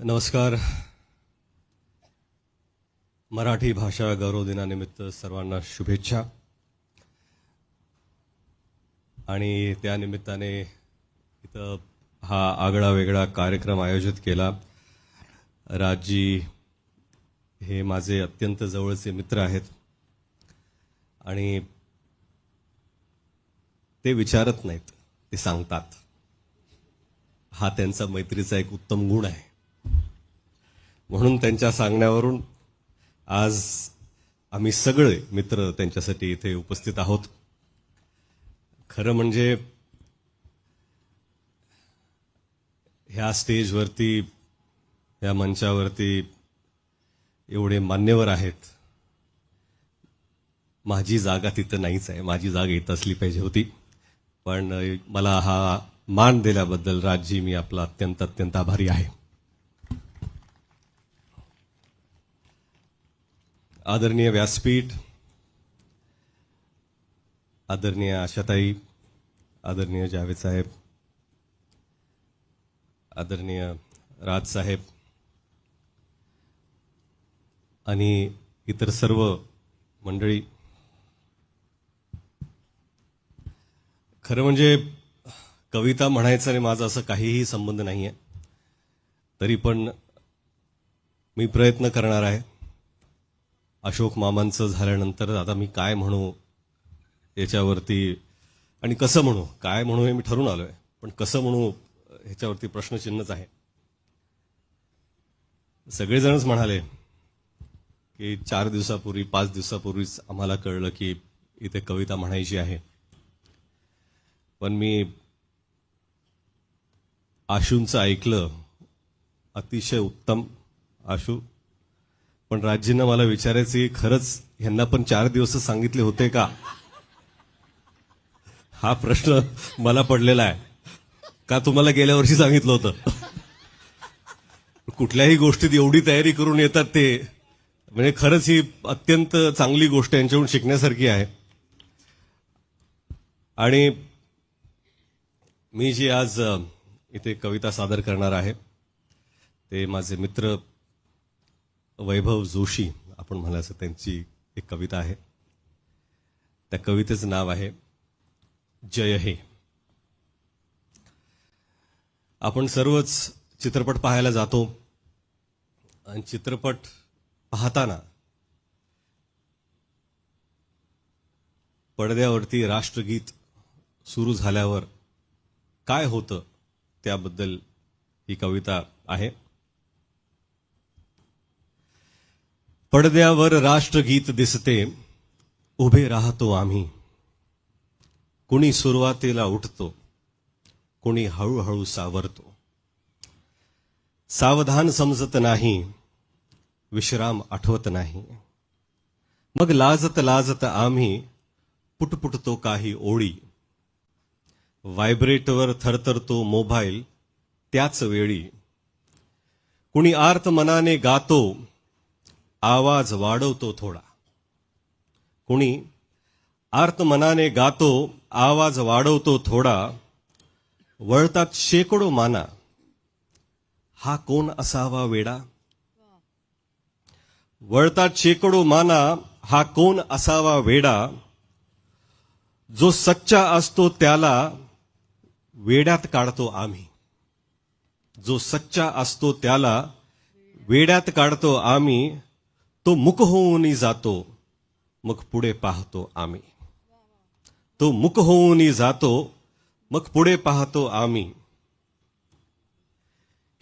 नमस्कार. मराठी भाषा गौरव दिनानिमित्त सर्वांना शुभेच्छा. आणि त्यानिमित्ताने इथं हा आगळा वेगळा कार्यक्रम आयोजित केला. राजी हे माझे अत्यंत जवळचे मित्र आहेत. आणि ते विचारत नाहीत ते सांगतात. हा त्यांचा मैत्रीचा एक उत्तम गुण आहे. म्हणून त्यांच्या सांगण्यावरून आज आम्ही सगळे मित्र त्यांच्यासाठी इथे उपस्थित आहोत. खरं म्हणजे ह्या स्टेजवरती या मंचावरती एवढे मान्यवर आहेत. माझी जागा तिथं नाहीच आहे. माझी जागा इथं असली पाहिजे होती. पण मला हा मान दिल्याबद्दल राजजी मी आपला अत्यंत अत्यंत आभारी आहे. आदरणीय व्यासपीठ आदरणीय आशाताई आदरणीय जावेद साहेब आदरणीय राज साहेब आणि इतर सर्व मंडळी. खरं म्हणजे कविता म्हणायचं आणि माझा असं काहीही संबंध नाही आहे तरी पण मी प्रयत्न करणार आहे. अशोक मामांचं झाल्यानंतर आता मी काय म्हणू याच्यावरती आणि कसं म्हणू काय म्हणू हे मी ठरून आलोय. पण कसं म्हणू ह्याच्यावरती प्रश्नचिन्हच आहे. सगळेजणच म्हणाले की चार दिवसापूर्वी पाच दिवसापूर्वीच आम्हाला कळलं की इथे कविता म्हणायची आहे. पण मी आशूंचं ऐकलं अतिशय उत्तम आशू पण राजजींना मला विचारायचं की खरंच ह्यांना पण चार दिवस सांगितले होते का? हा प्रश्न मला पडलेला आहे. का तुम्हाला गेल्या वर्षी सांगितलं होतं? कुठल्याही गोष्टीत एवढी तयारी करून येतात ते. म्हणजे खरंच ही अत्यंत चांगली गोष्ट यांच्याकडून शिकण्यासारखी आहे. आणि मी जी आज इथे कविता सादर करणार आहे ते माझे मित्र वैभव जोशी आपण म्हणायचं त्यांची एक कविता आहे. त्या कवितेचं नाव आहे जय हे. आपण सर्वच चित्रपट पाहायला जातो आणि चित्रपट पाहताना पडद्यावरती राष्ट्रगीत सुरू झाल्यावर काय होतं त्याबद्दल ही कविता आहे. पडद्यावर राष्ट्रगीत दिसते उभे राहतो आम्ही. कुणी सुरुवातीला उठतो कुणी हळूहळू सावरतो. सावधान समजत नाही विश्राम आठवत नाही. मग लाजत लाजत आम्ही पुटपुटतो काही ओळी. व्हायब्रेटवर थरथरतो मोबाईल त्याच वेळी. कुणी आर्त मनाने गातो आवाज वाढवतो थोडा. कुणी आर्तमनाने गातो आवाज वाढवतो थोडा. वळतात शेकडो माना. हा कोण असावा वेडा? वळतात शेकडो माना हा कोण असावा वेडा? जो सच्चा असतो त्याला वेड्यात काढतो आम्ही. जो सच्चा असतो त्याला वेड्यात काढतो आम्ही तो मुक होऊन जातो मग पुढे पाहतो आम्ही. तो मुक होऊन जातो मग पुढे पाहतो आम्ही.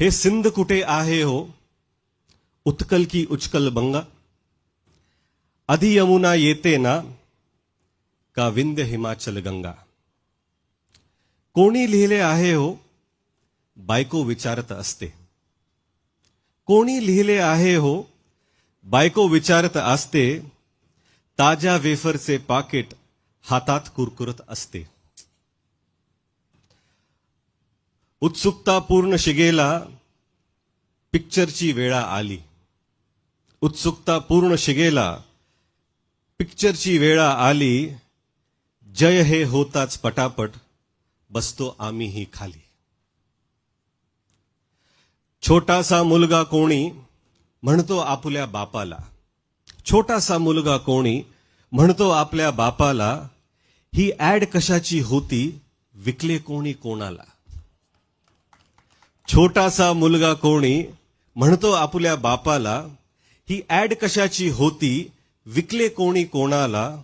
हे सिंध कुठे आहे हो? उत्कल की उचकल बंगा. आधी यमुना येते ना का विंध्य हिमाचल गंगा. कोणी लिहिले आहे हो? बायको विचारत असते. कोणी लिहिले आहे हो? बायको विचारत असते ताज्या वेफरचे पाकिट हातात कुरकुरत असते. उत्सुकता पूर्ण शिगेला पिक्चरची वेळा आली. उत्सुकता पूर्ण शिगेला पिक्चरची वेळा आली. जय हे होताच पटापट बसतो आम्हीही खाली. छोटासा मुलगा कोणी म्हणतो आपल्या बापाला. छोटासा मुलगा कोणी म्हणतो आपल्या बापाला ही ऍड कशाची होती? विकले कोणी कोणाला? छोटासा मुलगा कोणी म्हणतो आपल्या बापाला ही ऍड कशाची होती? विकले कोणी कोणाला?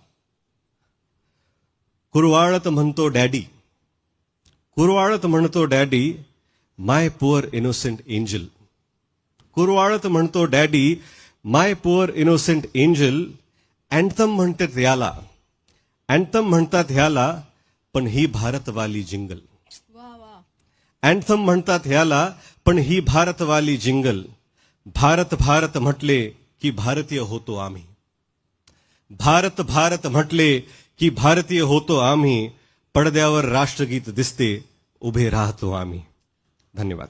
कुरवाळत म्हणतो डॅडी. कुरवाळत म्हणतो daddy my poor innocent angel. कुरवाळत म्हणतो daddy my poor innocent angel anthem म्हणतात याला. अँथम म्हणतात ह्याला पण ही भारतवाली जिंगल अँथम म्हणतात ह्याला पण ही भारतवाली जिंगल भारत भारत म्हटले की भारतीय होतो आम्ही. भारत भारत म्हटले की भारतीय होतो आम्ही. पडद्यावर राष्ट्रगीत दिसते उभे राहतो आम्ही. धन्यवाद.